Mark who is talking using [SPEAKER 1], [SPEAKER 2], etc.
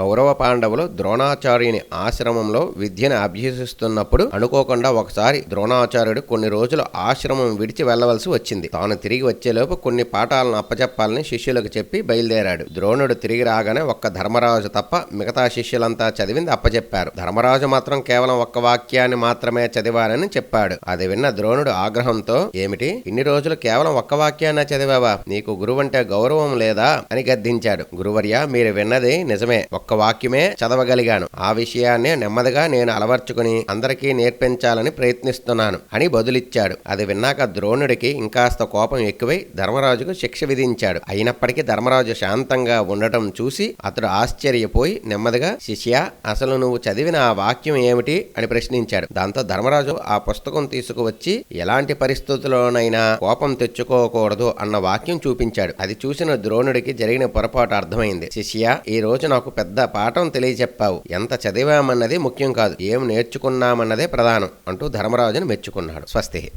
[SPEAKER 1] కౌరవ పాండవులు ద్రోణాచార్యుని ఆశ్రమంలో విద్యను అభ్యసిస్తున్నప్పుడు అనుకోకుండా ఒకసారి ద్రోణాచార్యుడు కొన్ని రోజులు ఆశ్రమం విడిచి వెళ్ళవలసి వచ్చింది. తాను తిరిగి వచ్చేలోపు కొన్ని పాఠాలను అప్పచెప్పాలని శిష్యులకు చెప్పి బయలుదేరాడు. ద్రోణుడు తిరిగి రాగానే ఒక్క ధర్మరాజు తప్ప మిగతా శిష్యులంతా చదివింది అప్పచెప్పారు. ధర్మరాజు మాత్రం కేవలం ఒక్క వాక్యాన్ని మాత్రమే చదివానని చెప్పాడు. అది విన్న ద్రోణుడు ఆగ్రహంతో ఏమిటి? ఇన్ని రోజులు కేవలం ఒక్క వాక్యాన్ని చదివావా? నీకు గురువంటే గౌరవం లేదా? అని గద్దించాడు. గురువర్య మీరు విన్నది నిజమే. ఒక్క వాక్యమే చదవగలిగాను. ఆ విషయాన్ని నెమ్మదిగా నేను అలవర్చుకుని అందరికీ నేర్పించాలని ప్రయత్నిస్తున్నాను అని బదులిచ్చాడు. అది విన్నాక ద్రోణుడికి ఇంకాస్త కోపం ఎక్కువై ధర్మరాజుకు శిక్ష విధించాడు. అయినప్పటికీ ధర్మరాజు శాంతంగా ఉండటం చూసి అతడు ఆశ్చర్యపోయి నెమ్మదిగా శిష్య అసలు నువ్వు చదివిన ఆ వాక్యం ఏమిటి? అని ప్రశ్నించాడు. దాంతో ధర్మరాజు ఆ పుస్తకం తీసుకువచ్చి ఎలాంటి పరిస్థితుల్లోనైనా కోపం తెచ్చుకోకూడదు అన్న వాక్యం చూపించాడు. అది చూసిన ద్రోణుడికి జరిగిన పొరపాటు అర్థమైంది. శిష్య ఈ రోజు నాకు పెద్ద పెద్ద పాఠం తెలియచెప్పావు. ఎంత చదివామన్నది ముఖ్యం కాదు. ఏం నేర్చుకున్నామన్నదే ప్రధానం అంటూ ధర్మరాజును మెచ్చుకున్నాడు స్వస్తి